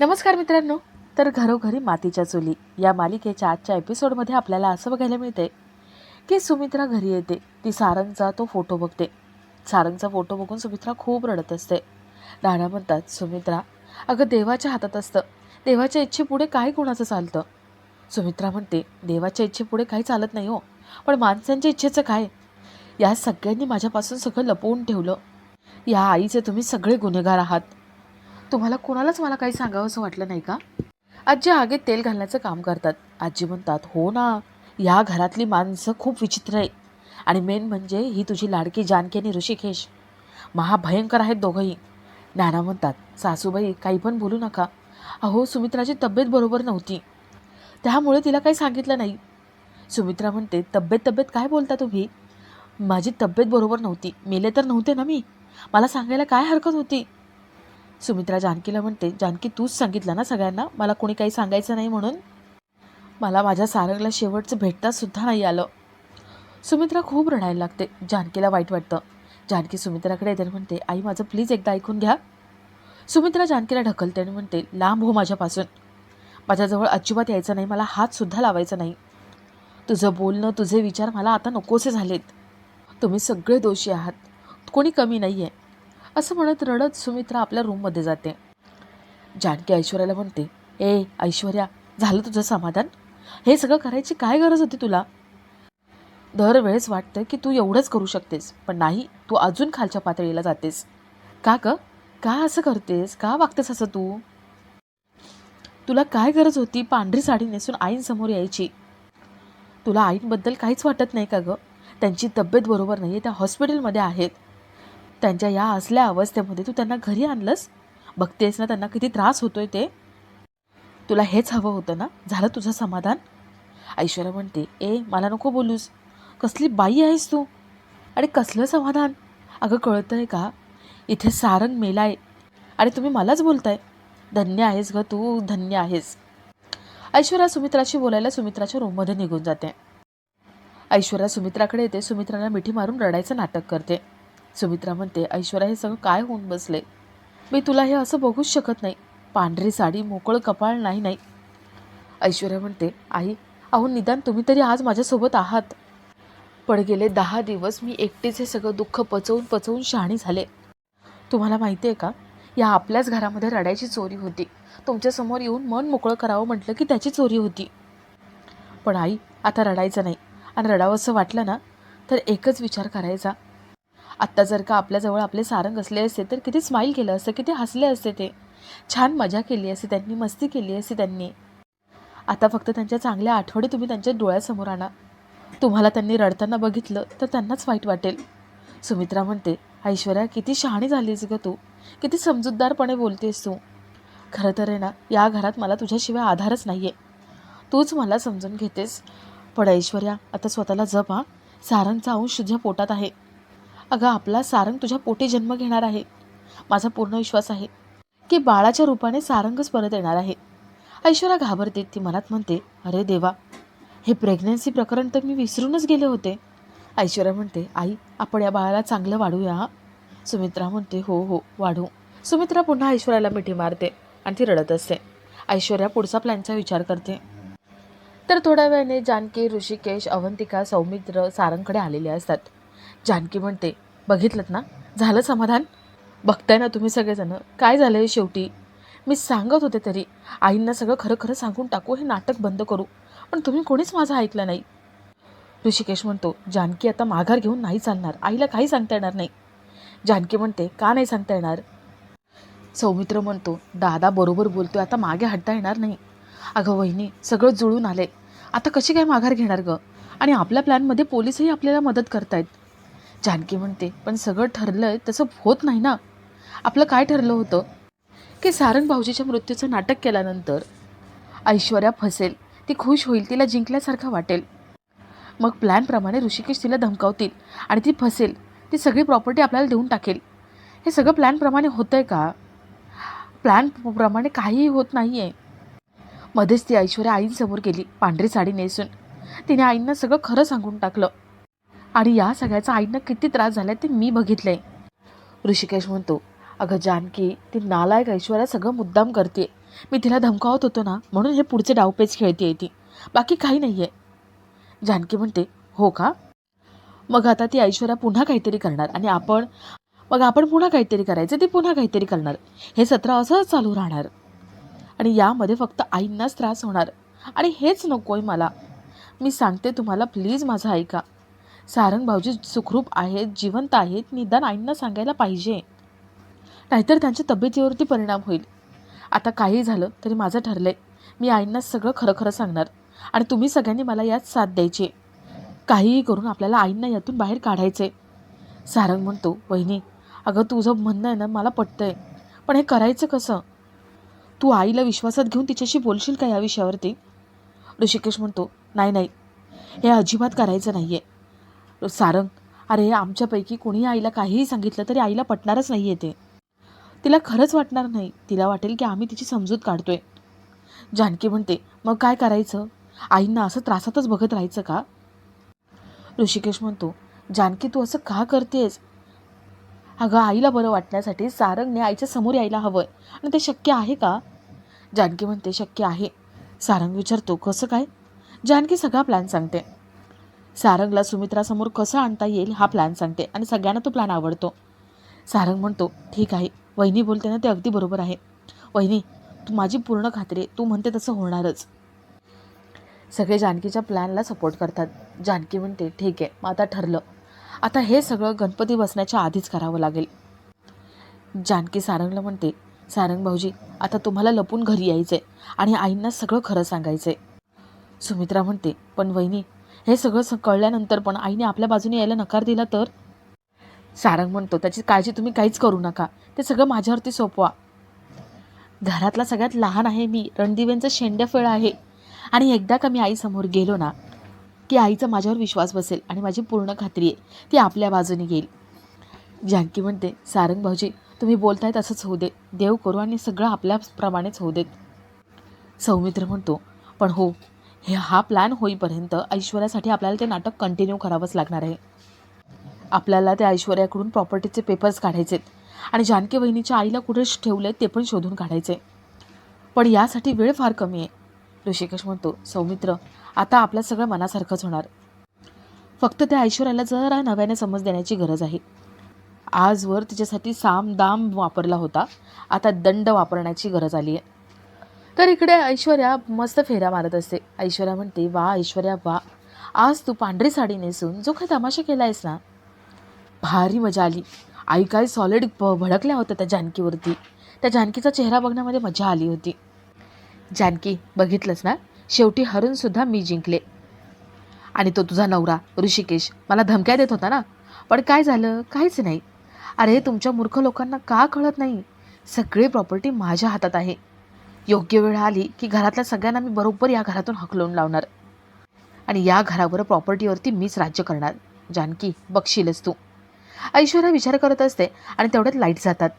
नमस्कार मित्रांनो. तर घरोघरी मातीच्या चुली या मालिकेच्या आजच्या एपिसोडमध्ये आपल्याला असं बघायला मिळते की सुमित्रा घरी येते. ती सारंगचा तो फोटो बघते. सारंगचा फोटो बघून सुमित्रा खूप रडत असते. राणा म्हणतात सुमित्रा अगं देवाच्या हातात असतं. देवाच्या इच्छेपुढे काय कोणाचं चालतं? सुमित्रा म्हणते देवाच्या इच्छेपुढे काही चालत नाही हो. पण माणसांच्या इच्छेचं काय? या सगळ्यांनी माझ्यापासून सगळं लपवून ठेवलं. या आईचे तुम्ही सगळे गुन्हेगार आहात. तुम्हाला कोणालाच मला काही सांगावं असं वाटलं नाही का? आजी आगीत तेल घालण्याचं काम करतात. आजी म्हणतात हो ना या घरातली माणसं खूप विचित्र आहे. आणि मेन म्हणजे ही तुझी लाडकी जानकी आणि ऋषिकेश. महाभयंकर आहेत दोघंही. नाना म्हणतात सासूबाई काही पण बोलू नका. अहो सुमित्राची तब्येत बरोबर नव्हती. त्यामुळे तिला काही सांगितलं नाही. सुमित्रा म्हणते तब्येत तब्येत काय बोलता तुम्ही? माझी तब्येत बरोबर नव्हती. मेले तर नव्हते ना मी? मला सांगायला काय हरकत होती? सुमित्रा जानकीला म्हणते जानकी तूच सांगितलं ना सगळ्यांना? मला कोणी काही सांगायचं नाही म्हणून? मला माझ्या सारंगला शेवटचं भेटतासुद्धा नाही आलं. सुमित्रा खूप रडायला लागते. जानकीला वाईट वाटतं. जानकी सुमित्राकडे येते म्हणते आई माझं प्लीज एकदा ऐकून घ्या. सुमित्रा जानकीला ढकलते आणि म्हणते लांब हो माझ्यापासून. माझ्याजवळ अजिबात यायचं नाही. मला हातसुद्धा लावायचा नाही. तुझं बोलणं तुझे विचार मला आता नकोसे झालेत. तुम्ही सगळे दोषी आहात. कोणी कमी नाही आहे असं म्हणत रडत सुमित्रा आपल्या रूममध्ये जाते. जानकी ऐश्वर्याला म्हणते ए ऐश्वर्या झालं तुझं समाधान? हे सगळं करायची काय गरज होती तुला? दरवेळेस वाटतं की तू एवढंच करू शकतेस पण नाही तू अजून खालच्या पातळीला जातेस. का ग? का असं करतेस? का वागतेस असं तू? तुला काय गरज होती पांढरी साडी नेसून आईंसमोर यायची? तुला आईंबद्दल काहीच वाटत नाही का गं? त्यांची तब्येत बरोबर नाही आहे त्या हॉस्पिटलमध्ये आहेत. त्यांच्या या असल्या अवस्थेमध्ये तू त्यांना घरी आणलंस? बघतेस ना त्यांना किती त्रास होतोय ते. तुला हेच हवं होतं ना? झालं तुझं समाधान? ऐश्वर्या म्हणते ए मला नको बोलूस. कसली बाई आहेस तू? आणि कसलं समाधान? अगं कळतं आहे का? इथे सारंग मेलाय. आणि तुम्ही मलाच बोलताय. धन्य आहेस ग तू धन्य आहेस. ऐश्वर्या सुमित्राशी बोलायला सुमित्राच्या रूममध्ये निघून जाते. ऐश्वर्या सुमित्राकडे येते. सुमित्राला मिठी मारून रडायचं नाटक करते. सुमित्रा म्हणते ऐश्वर्या हे सगळं काय होऊन बसले? मी तुला हे असं बघूच शकत नाही. पांढरी साडी मोकळं कपाळ नाही नाही. ऐश्वर्या म्हणते आई अहो निदान तुम्ही तरी आज माझ्यासोबत आहात. पण गेले दहा दिवस मी एकटीच हे सगळं दुःख पचवून पचवून शहाणी झाले. तुम्हाला माहिती आहे का या आपल्याच घरामध्ये रडायची चोरी होती. तुमच्यासमोर येऊन मन मोकळं करावं म्हटलं की त्याची चोरी होती. पण आई आता रडायचं नाही. आणि रडावं असं वाटलं ना तर एकच विचार करायचा. आत्ता जर का आपल्याजवळ आपले सारंग असले असते तर किती स्माईल केलं असतं किती हसले असते ते. छान मजा केली असते त्यांनी मस्ती केली असते त्यांनी. आता फक्त त्यांच्या चांगल्या आठवडी तुम्ही त्यांच्या डोळ्यासमोर आणा. तुम्हाला त्यांनी रडताना बघितलं तर त्यांनाच वाईट वाटेल. सुमित्रा म्हणते ऐश्वर्या किती शहाणी झालीस ग तू. किती समजूतदारपणे बोलतेस तू. खरं तर आहे ना या घरात मला तुझ्याशिवाय आधारच नाही आहे तूच मला समजून घेतेस. पण ऐश्वर्या आता स्वतःला जप हा. सारांचा अंश तुझ्या पोटात आहे. अगं आपला सारंग तुझ्या पोटी जन्म घेणार आहे. माझा पूर्ण विश्वास आहे की बाळाच्या रूपाने सारंगच परत येणार आहे. ऐश्वर्या घाबरते ती मनात म्हणते अरे देवा हे प्रेग्नन्सी प्रकरण तर मी विसरूनच गेले होते. ऐश्वर्या म्हणते आई आपण या बाळाला चांगलं वाढूया सुमित्रा म्हणते हो हो वाढू. सुमित्रा पुन्हा ऐश्वर्याला मिठी मारते आणि ती रडत असते. ऐश्वर्या पुढचा प्लॅनचा विचार करते. तर थोड्या वेळाने जानकी ऋषिकेश अवंतिका सौमित्र सारंगकडे आलेले असतात. जानकी म्हणते बघितलं ना? झालं समाधान? बघताय ना तुम्ही सगळेजण? काय झालं आहे शेवटी? मी सांगत होते तरी. आईंना सगळं खरं खरं सांगून टाकू हे नाटक बंद करू. पण तुम्ही कोणीच माझं ऐकलं नाही. ऋषिकेश म्हणतो जानकी आता माघार घेऊन नाही चालणार. आईला काही सांगता येणार नाही. जानकी म्हणते का नाही सांगता येणार? सौमित्र म्हणतो दादा बरोबर बोलतोय आता मागे हटता येणार नाही. अगं वहिनी सगळं जुळून आले आता कशी काय माघार घेणार गं? आणि आपल्या प्लॅनमध्ये पोलीसही आपल्याला मदत करतायत. जानकी म्हणते पण सगळं ठरलं आहे तसं होत नाही ना. आपलं काय ठरलं होतं? की सारंग भाऊजीच्या मृत्यूचं नाटक केल्यानंतर ऐश्वर्या फसेल. ती खुश होईल तिला जिंकल्यासारखं वाटेल. मग प्लॅनप्रमाणे ऋषिकेश तिला धमकावतील आणि ती फसेल. ती सगळी प्रॉपर्टी आपल्याला देऊन टाकेल. हे सगळं प्लॅनप्रमाणे होतं आहे का? प्लॅनप्रमाणे काहीही होत नाही आहे मध्येच ती ऐश्वर्या आईंसमोर गेली पांढरी साडी नेसून. तिने आईंना सगळं खरं सांगून टाकलं. आणि या सगळ्याचा आईनं किती त्रास झाला ते मी बघितलं ऋषिकेश म्हणतो अगं जानकी ती नालायक ऐश्वर्या सगळं मुद्दाम करते मी तिला धमकावत होतो ना म्हणून हे पुढचे डावपेच खेळते ती. बाकी काही नाही आहे जानकी म्हणते हो का? मग आता ती ऐश्वर्या पुन्हा काहीतरी करणार आणि आपण मग आपण पुन्हा काहीतरी करायचं ती पुन्हा काहीतरी करणार. हे सत्र असंच चालू राहणार. आणि यामध्ये फक्त आईंनाच त्रास होणार. आणि हेच नको आहे मला. मी सांगते तुम्हाला प्लीज माझं ऐका. सारंग भाऊजी सुखरूप आहेत जिवंत आहेत निदान आईंना सांगायला पाहिजे. नाहीतर त्यांच्या तब्येतीवरती परिणाम होईल. आता काही झालं तरी माझं ठरलं आहे मी आईंना सगळं खरं खरं सांगणार आणि तुम्ही सगळ्यांनी मला यात साथ द्यायची. काहीही करून आपल्याला आईंना यातून बाहेर काढायचे सारंग म्हणतो वहिनी अगं तुझं म्हणणं आहे ना मला पटतंय. पण हे करायचं कसं? तू आईला विश्वासात घेऊन तिच्याशी बोलशील का या विषयावरती? ऋषिकेश म्हणतो नाही नाही. हे अजिबात करायचं नाही आहे सारंग अरे आमच्यापैकी कोणी आईला काहीही सांगितलं तरी आईला पटणारच नाही आहे ते. तिला खरंच वाटणार नाही. तिला वाटेल की आम्ही तिची समजूत काढतोय. जानकी म्हणते मग काय करायचं? आईंना असं त्रासातच बघत राहायचं का? ऋषिकेश म्हणतो जानकी तू असं का करतेस? अगं आईला बरं वाटण्यासाठी सारंगने आईच्या समोर यायला हवं आणि ते शक्य आहे का? जानकी म्हणते शक्य आहे. सारंग विचारतो कसं काय? जानकी सगळा प्लॅन सांगते. सारंगला सुमित्रासमोर कसं आणता येईल हा प्लॅन सांगते आणि सगळ्यांना तो प्लॅन आवडतो. सारंग म्हणतो ठीक आहे. वहिनी बोलते ना ते अगदी बरोबर आहे. वहिनी तू माझी पूर्ण खात्री आहे. तू म्हणते तसं होणारच. सगळे जानकीच्या प्लॅनला सपोर्ट करतात. जानकी म्हणते ठीक आहे मग आता ठरलं. आता हे सगळं गणपती बसण्याच्या आधीच करावं लागेल. जानकी सारंगला म्हणते सारंग भाऊजी आता तुम्हाला लपून घरी यायचं आहे आणि आईंना सगळं खरं सांगायचं आहे सुमित्रा म्हणते पण वहिनी हे सगळं स कळल्यानंतर पण आईने आपल्या बाजूने यायला नकार दिला तर? सारंग म्हणतो त्याची काळजी तुम्ही काहीच करू नका. ते सगळं माझ्यावरती सोपवा. घरातला सगळ्यात लहान आहे मी. रणदिवेंचं शेंड्याफळ आहे. आणि एकदा का मी आईसमोर गेलो ना की आईचा माझ्यावर विश्वास बसेल आणि माझी पूर्ण खात्री आहे ती आपल्या बाजूने येईल. जानकी म्हणते सारंग भाऊजी तुम्ही बोलताय तसंच होऊ दे. देव करू आणि सगळं आपल्याप्रमाणेच होऊ देत. सौमित्र म्हणतो पण हो हे हा प्लॅन होईपर्यंत ऐश्वर्यासाठी आपल्याला ते नाटक कंटिन्यू करावंच लागणार आहे. आपल्याला त्या ऐश्वर्याकडून प्रॉपर्टीचे पेपर्स काढायचेत आणि जानकी वहिनीच्या आईला कुठे ठेवले ते पण शोधून काढायचे. पण यासाठी वेळ फार कमी आहे. ऋषिकेश म्हणतो सौमित्र आता आपल्या सगळं मनासारखंच होणार. फक्त त्या ऐश्वर्याला जरा नव्याने समज देण्याची गरज आहे. आजवर तिच्यासाठी साम दाम वापरला होता. आता दंड वापरण्याची गरज आली आहे तर इकडे ऐश्वर्या मस्त फेऱ्या मारत असते. ऐश्वर्या म्हणते वा ऐश्वर्या वा. आज तू पांढरी साडी नेसून जो काही तमाशा केला आहेस ना भारी मजा आली. आई काय सॉलिड भ भडकल्या होत्या त्या जानकीवरती. त्या जानकीचा चेहरा बघण्यामध्ये मजा आली होती. जानकी बघितलंच ना? शेवटी हरूनसुद्धा मी जिंकले. आणि तो तुझा नवरा ऋषिकेश मला धमक्या देत होता ना? पण काय झालं? काहीच नाही. अरे तुमच्या मूर्ख लोकांना का कळत नाही? सगळी प्रॉपर्टी माझ्या हातात आहे. योग्य वेळ आली की घरातल्या सगळ्यांना मी बरोबर या घरातून हकलून लावणार. आणि या घरावर प्रॉपर्टीवरती मीच राज्य करणार. जानकी बघशीलच तू. ऐश्वर्या विचार करत असते आणि तेवढ्यात लाइट जातात.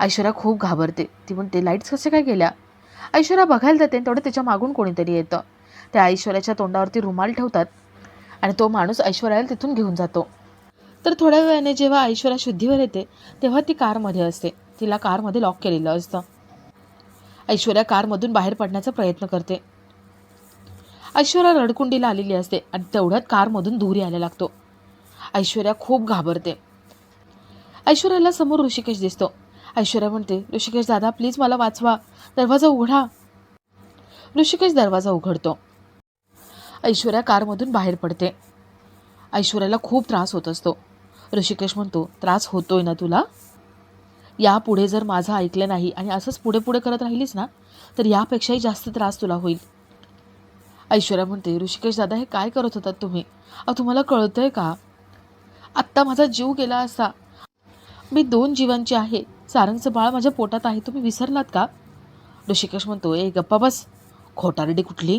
ऐश्वर्या खूप घाबरते. ती म्हणते लाईट्स कसे काय गेल्या? ऐश्वर्या बघायला जाते तेवढं त्याच्या मागून कोणीतरी येतं. त्या ऐश्वर्याच्या तोंडावरती रुमाल ठेवतात आणि तो माणूस ऐश्वर्याला तिथून घेऊन जातो. तर थोड्या वेळाने जेव्हा ऐश्वर्या शुद्धीवर येते तेव्हा ती कारमध्ये असते. तिला कारमध्ये लॉक केलेलं असतं. ऐश्वर्या कारमधून बाहेर पडण्याचा प्रयत्न करते. ऐश्वर्या रडकुंडीला आलेली असते आणि तेवढ्यात कारमधून धूर यायला लागतो. ऐश्वर्या खूप घाबरते. ऐश्वर्याला समोर ऋषिकेश दिसतो. ऐश्वर्या म्हणते ऋषिकेश दादा प्लीज मला वाचवा. दरवाजा उघडा. ऋषिकेश दरवाजा उघडतो. ऐश्वर्या कारमधून बाहेर पडते. ऐश्वर्याला खूप त्रास होत असतो. ऋषिकेश म्हणतो त्रास होतोय ना तुला? यापुढे जर माझं ऐकलं नाही आणि असंच पुढे पुढे करत राहिलीस ना तर यापेक्षाही जास्त त्रास तुला होईल. ऐश्वर्या म्हणते ऋषिकेश दादा हे काय करत होतात तुम्ही? अहो तुम्हाला कळतंय का? आत्ता माझा जीव गेला असा. मी दोन जीवांची आहे. सारंगचं बाळ माझ्या पोटात आहे. तुम्ही विसरलात का? ऋषिकेश म्हणतो ए गप्पा बस. खोटारडी कुठली?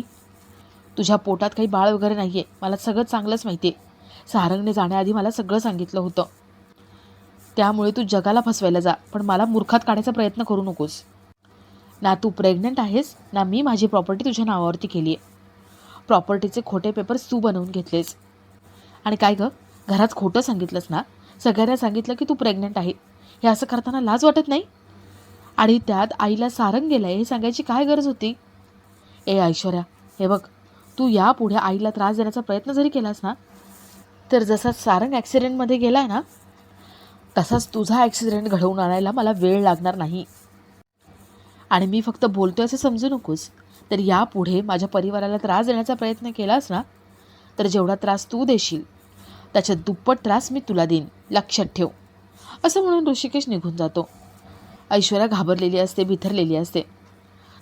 तुझ्या पोटात काही बाळ वगैरे नाही आहे मला सगळं चांगलंच माहिती आहे सारंगने जाण्याआधी मला सगळं सांगितलं होतं. त्यामुळे तू जगाला फसवायला जा पण मला मूर्खात काढायचा प्रयत्न करू नकोस. ना तू प्रेग्नंट आहेस ना मी माझी प्रॉपर्टी तुझ्या नावावरती केली आहे. प्रॉपर्टीचे खोटे पेपर्स तू बनवून घेतलेस. आणि काय गं? घरात खोटं सांगितलंस ना? सगळ्यांना सांगितलं की तू प्रेग्नंट आहे. हे असं करताना लाज वाटत नाही? आणि त्यात आईला सारंग गेलं हे सांगायची काय गरज होती? ए ऐश्वर्या हे बघ तू यापुढे आईला त्रास देण्याचा प्रयत्न जरी केलास ना तर जसा सारंग ॲक्सिडेंटमध्ये गेला आहे ना तसाच तुझा ॲक्सिडेंट घडवून आणायला मला वेळ लागणार नाही. आणि मी फक्त बोलतोय असं समजू नकोस. तर यापुढे माझ्या परिवाराला त्रास देण्याचा प्रयत्न केलास ना तर जेवढा त्रास तू देशील त्याच्यात दुप्पट त्रास मी तुला देईन. लक्षात ठेव. असं म्हणून ऋषिकेश निघून जातो. ऐश्वर्या घाबरलेली असते बिथरलेली असते.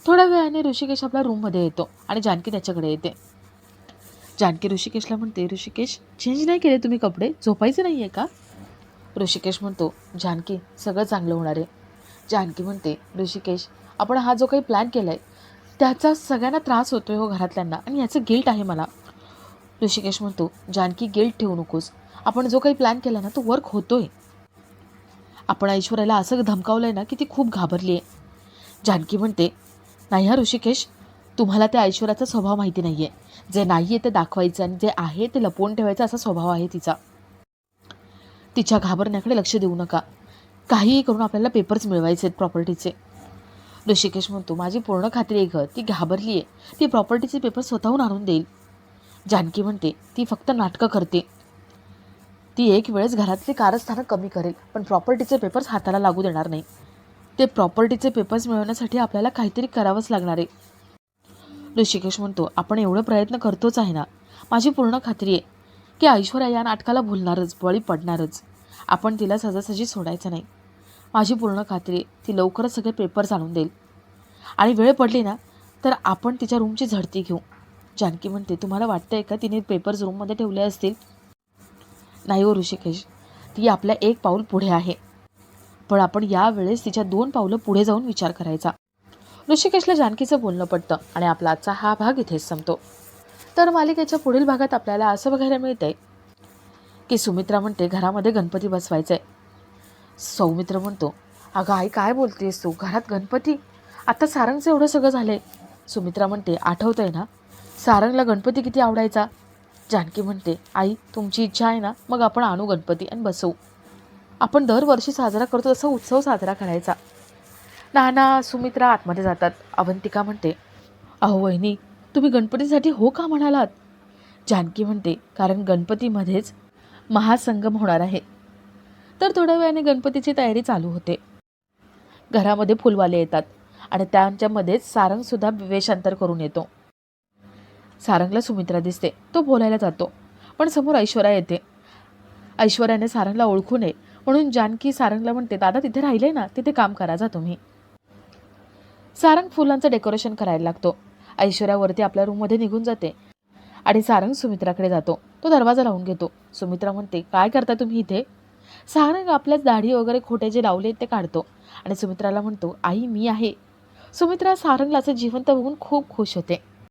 थोड्या वेळाने ऋषिकेश आपल्या रूममध्ये येतो आणि जानकी त्याच्याकडे येते. जानकी ऋषिकेशला म्हणते ऋषिकेश चेंज नाही केले तुम्ही कपडे? झोपायचे नाही आहे का? ऋषिकेश म्हणतो जानकी सगळं चांगलं होणार आहे. जानकी म्हणते ऋषिकेश आपण हा जो काही प्लॅन केला आहे त्याचा सगळ्यांना त्रास होतो आहे हो घरातल्यांना आणि याचं गिल्ट आहे मला. ऋषिकेश म्हणतो जानकी गिल्ट ठेवू नकोस. आपण जो काही प्लॅन केला ना तो वर्क होतो आहे आपण ऐश्वर्याला असं धमकावलं आहे ना की ती खूप घाबरली आहे जानकी म्हणते नाही हा ऋषिकेश तुम्हाला त्या ऐश्वर्याचा स्वभाव माहिती नाही आहे जे नाही आहे ते दाखवायचं आणि जे आहे ते लपवून ठेवायचा असा स्वभाव आहे तिचा. तिच्या घाबरण्याकडे लक्ष देऊ नका. काहीही करून आपल्याला पेपर्स मिळवायचे आहेत प्रॉपर्टीचे ऋषिकेश म्हणतो माझी पूर्ण खात्री आहे गं ती घाबरली आहे ती प्रॉपर्टीचे पेपर स्वतःहून आणून देईल. जानकी म्हणते ती फक्त नाटकं करते. ती एक वेळेस घरातली कारस्थानं कमी करेल पण प्रॉपर्टीचे पेपर्स हाताला लागू देणार नाही. ते प्रॉपर्टीचे पेपर्स मिळवण्यासाठी आपल्याला काहीतरी करावंच लागणार आहे. ऋषिकेश म्हणतो आपण एवढं प्रयत्न करतोच आहे ना. माझी पूर्ण खात्री आहे. की ऐश्वर्या या नाटकाला भुलणारच बळी पडणारच. आपण तिला सहजासहजी सोडायचं नाही. माझी पूर्ण खात्री ती लवकरच सगळे पेपर जाणून देईल. आणि वेळ पडली ना तर आपण तिच्या रूमची झडती घेऊ. जानकी म्हणते तुम्हाला वाटतंय का तिने पेपर्स रूममध्ये ठेवले असतील? नाही हो ऋषिकेश. ती आपल्या एक पाऊल पुढे आहे. पण आपण यावेळेस तिच्या दोन पावलं पुढे जाऊन विचार करायचा. ऋषिकेशला जानकीचं बोलणं पडतं आणि आपला आजचा हा भाग इथेच संपतो. तर मालिकेच्या पुढील भागात आपल्याला असं बघायला मिळतंय की सुमित्रा म्हणते घरामध्ये गणपती बसवायचा आहे सौमित्र म्हणतो अगं आई काय बोलतेस तू? घरात गणपती? आता सारंगचं एवढं सगळं झालंय. सुमित्रा म्हणते आठवतंय ना? सारंगला गणपती किती आवडायचा? जानकी म्हणते आई तुमची इच्छा आहे ना? मग आपण आणू गणपती आणि बसवू. आपण दरवर्षी साजरा करतो तसा उत्सव साजरा करायचा. नाना सुमित्रा आतमध्ये जातात. अवंतिका म्हणते अहो वहिनी तुम्ही गणपतीसाठी हो का म्हणालात? जानकी म्हणते कारण गणपतीमध्येच महासंगम होणार आहे. तर थोड्या वेळाने गणपतीची तयारी चालू होते. घरामध्ये फुलवाले येतात आणि त्यांच्यामध्येच सारंगसुद्धा वेशांतर करून येतो. सारंगला सुमित्रा दिसते. तो बोलायला जातो पण समोर ऐश्वर्या येते. ऐश्वर्याने सारंगला ओळखू नये म्हणून जानकी सारंगला म्हणते दादा तिथे राहिले ना? तिथे काम करा जा तुम्ही. सारंग फुलांचं डेकोरेशन करायला लागतो. ऐश्वर्यावरती आपल्या रूममध्ये निघून जाते. आणि सारंग सुमित्राकडे जातो. तो दरवाजा लावून घेतो. सुमित्रा म्हणते काय करता तुम्ही इथे? सारंग आपल्याच दाढी वगैरे खोटे जे लावले ते काढतो. आणि सुमित्राला म्हणतो आई मी आहे. सुमित्रा सारंगला असं जिवंत बघून खूप खुश होते.